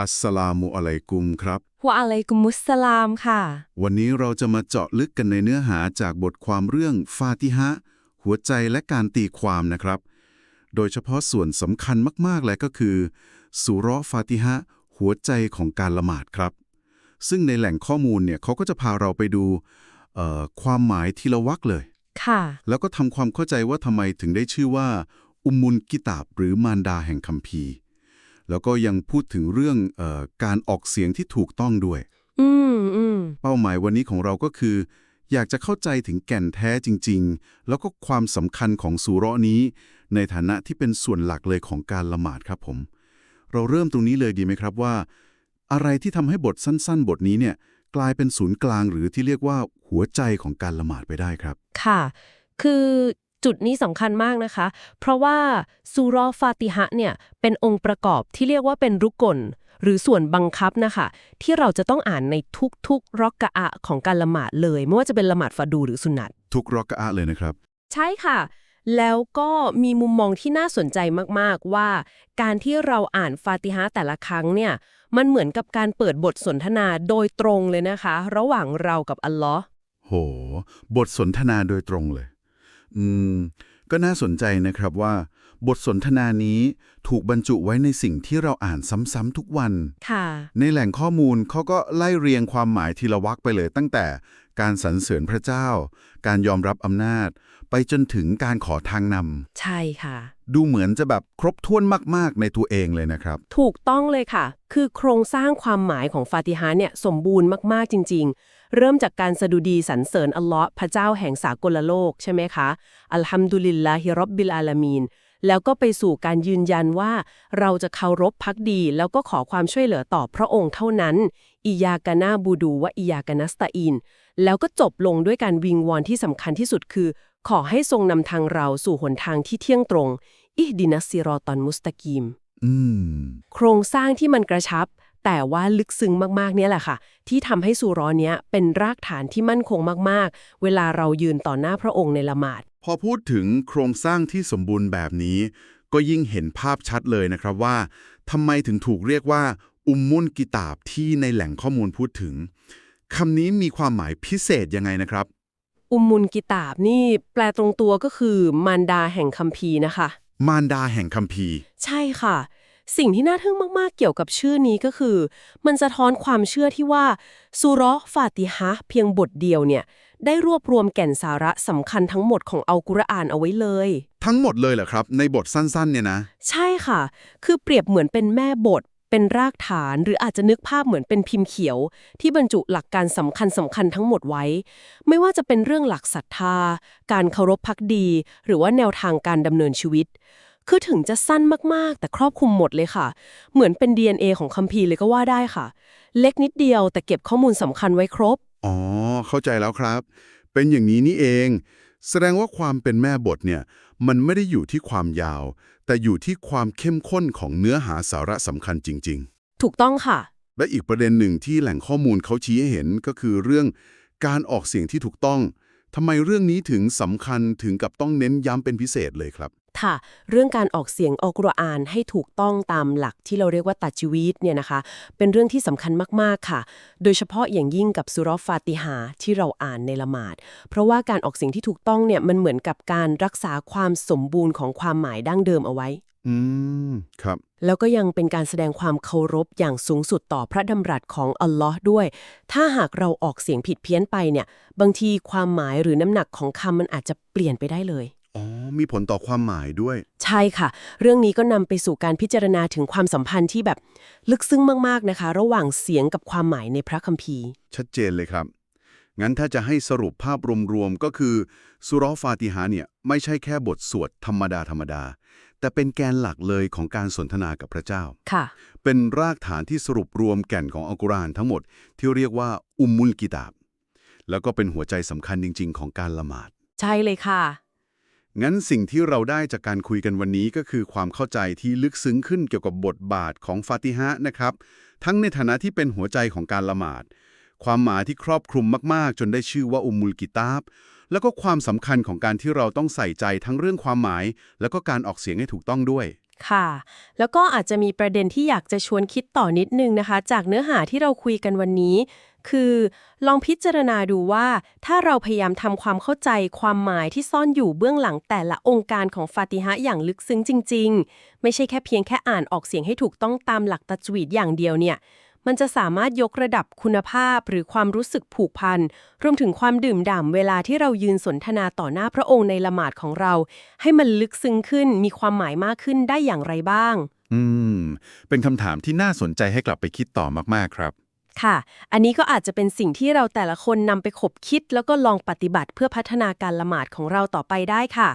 อัสสลามุอะลัยกุมครับวะอะลัยกุมุสสลามค่ะ วันนี้เราจะมาเจาะลึกกันในเนื้อหาจากบทความเรื่องฟาติฮะห์หัวใจและการตีความนะครับ โดยเฉพาะส่วนสำคัญมากๆเลยก็คือสุเราะห์ฟาติฮะห์หัวใจของการละหมาดครับ ซึ่งในแหล่งข้อมูลเนี่ยเขาก็จะพาเราไปดูเอ่อความหมายทีละวรรคเลย ค่ะ แล้วก็ทำความเข้าใจว่าทำไมถึงได้ชื่อว่า อุมมุลกิตาบหรือมารดาแห่งคัมภีร์ แล้วก็ยังพูดถึงเรื่องเออการออกเสียงที่ถูกต้องด้วย อืมอืมเป้าหมายวันนี้ของเราก็คือ อยากจะเข้าใจถึงแก่นแท้จริง ๆ แล้วก็ความสำคัญของสุเราะห์นี้ ในฐานะที่เป็นส่วนหลักเลยของการละหมาดครับผม เราเริ่มตรงนี้เลยดีไหมครับว่า อะไรที่ทำให้บทสั้น ๆ บทนี้เนี่ยกลายเป็นศูนย์กลางหรือที่เรียกว่าหัวใจของการละหมาดไปได้ครับ ค่ะ คือ จุดนี้สำคัญมากนะคะ เพราะว่าซูรอฟาติฮะเนี่ยเป็นองค์ประกอบที่เรียกว่าเป็นรุกกลหรือส่วนบังคับนะคะ ที่เราจะต้องอ่านในทุกๆรอกกะอะของการละหมาดเลย ไม่ว่าจะเป็นละหมาดฟาดูหรือสุนัตทุกรอกะอะห์เลยนะครับ ใช่ค่ะ แล้วก็มีมุมมองที่น่าสนใจมากๆว่า การที่เราอ่านฟาติฮะห์แต่ละครั้งเนี่ยมันเหมือนกับการเปิดบทสนทนาโดยตรงเลยนะคะ ระหว่างเรากับอัลลอฮ์โห บทสนทนาโดยตรงเลย อืม ก็น่าสนใจนะครับว่า บทสนทนานี้ถูกบรรจุไว้ในสิ่งที่เราอ่านซ้ำๆทุกวัน ค่ะ ในแหล่งข้อมูลเขาก็ไล่เรียงความหมายทีละวรรคไปเลย ตั้งแต่การสรรเสริญพระเจ้า การยอมรับอำนาจ ไปจนถึงการขอทางนใช่ค่ะำดูเหมือนจะแบบครบถ้วนมากๆในตัวเองเลยนะครับ ถูกต้องเลยค่ะ คือโครงสร้างความหมายของฟาติฮะห์เนี่ยสมบูรณ์มากๆจริงๆ เริ่มจากการสดุดีสรรเสริญอัลลอฮ์พระเจ้าแห่งสากลโลกใช่ไหมคะ อัลฮัมดุลิลลาฮิรับบิลอาลามีน แล้วก็ไปสู่การยืนยันว่า เราจะเคารพพักดี แล้วก็ขอความช่วยเหลือต่อพระองค์เท่านั้นอิยากานาบูดูวะอิยากานัสตาอิน แล้วก็จบลงด้วยการวิงวอนที่สำคัญที่สุดคือ ขอให้ทรงนำทางเราสู่หนทางที่เที่ยงตรง อิฮดินัสซิรอตอนมุสตะกีมอืมโครงสร้างที่มันกระชับ แต่ว่าลึกซึ้งมากๆเนี่ยแหละค่ะ ที่ทำให้สุรอเนี้ยเป็นรากฐานที่มั่นคงมากๆ เวลาเรายืนต่อหน้าพระองค์ในละหมาด พอพูดถึงโครงสร้างที่สมบูรณ์แบบนี้ ก็ยิ่งเห็นภาพชัดเลยนะครับว่าทำไมถึงถูกเรียกว่า อุมมุนกิตาบที่ในแหล่งข้อมูลพูดถึงคำนี้มีความหมายพิเศษยังไงนะครับ อุมมุนกิตาบนี่แปลตรงตัวก็คือ มารดาแห่งคัมภีร์นะคะ มารดาแห่งคัมภีร์ ใช่ค่ะ สิ่งที่น่าทึ่งมากๆ เกี่ยวกับชื่อนี้ก็คือ มันสะท้อนความเชื่อที่ว่าสุราะห์ฟาติฮะเพียงบทเดียวเนี่ย ได้รวบรวมแก่นสาระสำคัญทั้งหมดของอัลกุรอานเอาไว้เลย ทั้งหมดเลยเหรอครับ ในบทสั้นๆ เนี่ยนะ ใช่ค่ะ คือเปรียบเหมือนเป็นแม่บท เป็นรากฐาน หรืออาจจะนึกภาพเหมือนเป็นพิมพ์เขียว ที่บรรจุหลักการสำคัญสำคัญทั้งหมดไว้ ไม่ว่าจะเป็นเรื่องหลักศรัทธา การเคารพพักดี หรือว่าแนวทางการดำเนินชีวิต คือถึงจะสั้นมากๆ แต่ครอบคลุมหมดเลยค่ะ เหมือนเป็น DNA ของคัมภีร์เลยก็ว่าได้ค่ะ เล็กนิดเดียวแต่เก็บข้อมูลสำคัญไว้ครบ อ๋อ เข้าใจแล้วครับ เป็นอย่างนี้นี่เอง แสดงว่าความเป็นแม่บทเนี่ย มันไม่ได้อยู่ที่ความยาว แต่อยู่ที่ความเข้มข้นของเนื้อหาสาระสำคัญจริง ๆ ถูกต้องค่ะ และอีกประเด็นหนึ่งที่แหล่งข้อมูลเขาชี้ให้เห็นก็คือเรื่องการออกเสียงที่ถูกต้องทำไมเรื่องนี้ถึงสำคัญถึงกับต้องเน้นย้ำเป็นพิเศษเลยครับ ค่ะ เรื่องการออกเสียงอัลกุรอานให้ถูกต้องตามหลักที่เราเรียกว่าตัดชีวิตเนี่ยนะคะ เป็นเรื่องที่สำคัญมากๆค่ะ โดยเฉพาะอย่างยิ่งกับสุรอฟาติฮาที่เราอ่านในละหมาด เพราะว่าการออกเสียงที่ถูกต้องเนี่ยมันเหมือนกับการรักษาความสมบูรณ์ของความหมายดั้งเดิมเอาไว้ อืม ครับ แล้วก็ยังเป็นการแสดงความเคารพอย่างสูงสุดต่อพระดำรัสของอัลลอฮ์ด้วย ถ้าหากเราออกเสียงผิดเพี้ยนไปเนี่ย บางทีความหมายหรือน้ำหนักของคำมันอาจจะเปลี่ยนไปได้เลยอ๋อ มีผลต่อความหมายด้วย ใช่ค่ะ เรื่องนี้ก็นำไปสู่การพิจารณาถึงความสัมพันธ์ที่แบบลึกซึ้งมากๆนะคะ ระหว่างเสียงกับความหมายในพระคัมภีร์ ชัดเจนเลยครับ งั้นถ้าจะให้สรุปภาพรวมๆก็คือสุเรอฟาติฮาเนี่ยไม่ใช่แค่บทสวดธรรมดาธรรมดา แต่เป็นแกนหลักเลยของการสนทนากับพระเจ้า ค่ะ เป็นรากฐานที่สรุปรวมแก่นของอัลกุรอานทั้งหมด ที่เรียกว่าอุมมุลกิตาบ แล้วก็เป็นหัวใจสำคัญจริง ๆ ของการละหมาด ใช่เลยค่ะ งั้นสิ่งที่เราได้จากการคุยกันวันนี้ก็คือความเข้าใจที่ลึกซึ้งขึ้นเกี่ยวกับบทบาทของฟาติฮะนะครับ ทั้งในฐานะที่เป็นหัวใจของการละหมาด ความหมายที่ครอบคลุมมาก ๆ จนได้ชื่อว่าอุมมุลกิตาบ แล้วก็ความสำคัญของการที่เราต้องใส่ใจทั้งเรื่องความหมาย แล้วก็การออกเสียงให้ถูกต้องด้วย ค่ะ แล้วก็อาจจะมีประเด็นที่อยากจะชวนคิดต่อนิดนึงนะคะ จากเนื้อหาที่เราคุยกันวันนี้ คือลองพิจารณาดูว่า ถ้าเราพยายามทำความเข้าใจความหมายที่ซ่อนอยู่เบื้องหลังแต่ละองค์การของฟาติฮะอย่างลึกซึ้งจริง ๆ ไม่ใช่แค่เพียงแค่อ่านออกเสียงให้ถูกต้องตามหลักตัจวีดอย่างเดียวเนี่ย มันจะสามารถยกระดับคุณภาพหรือความรู้สึกผูกพัน รวมถึงความดื่มด่ำเวลาที่เรายืนสนทนาต่อหน้าพระองค์ในละหมาดของเรา ให้มันลึกซึ้งขึ้นมีความหมายมากขึ้นได้อย่างไรบ้าง อืม เป็นคำถามที่น่าสนใจให้กลับไปคิดต่อมากๆครับ ค่ะ อันนี้ก็อาจจะเป็นสิ่งที่เราแต่ละคนนำไปขบคิด แล้วก็ลองปฏิบัติเพื่อพัฒนาการละหมาดของเราต่อไปได้ค่ะ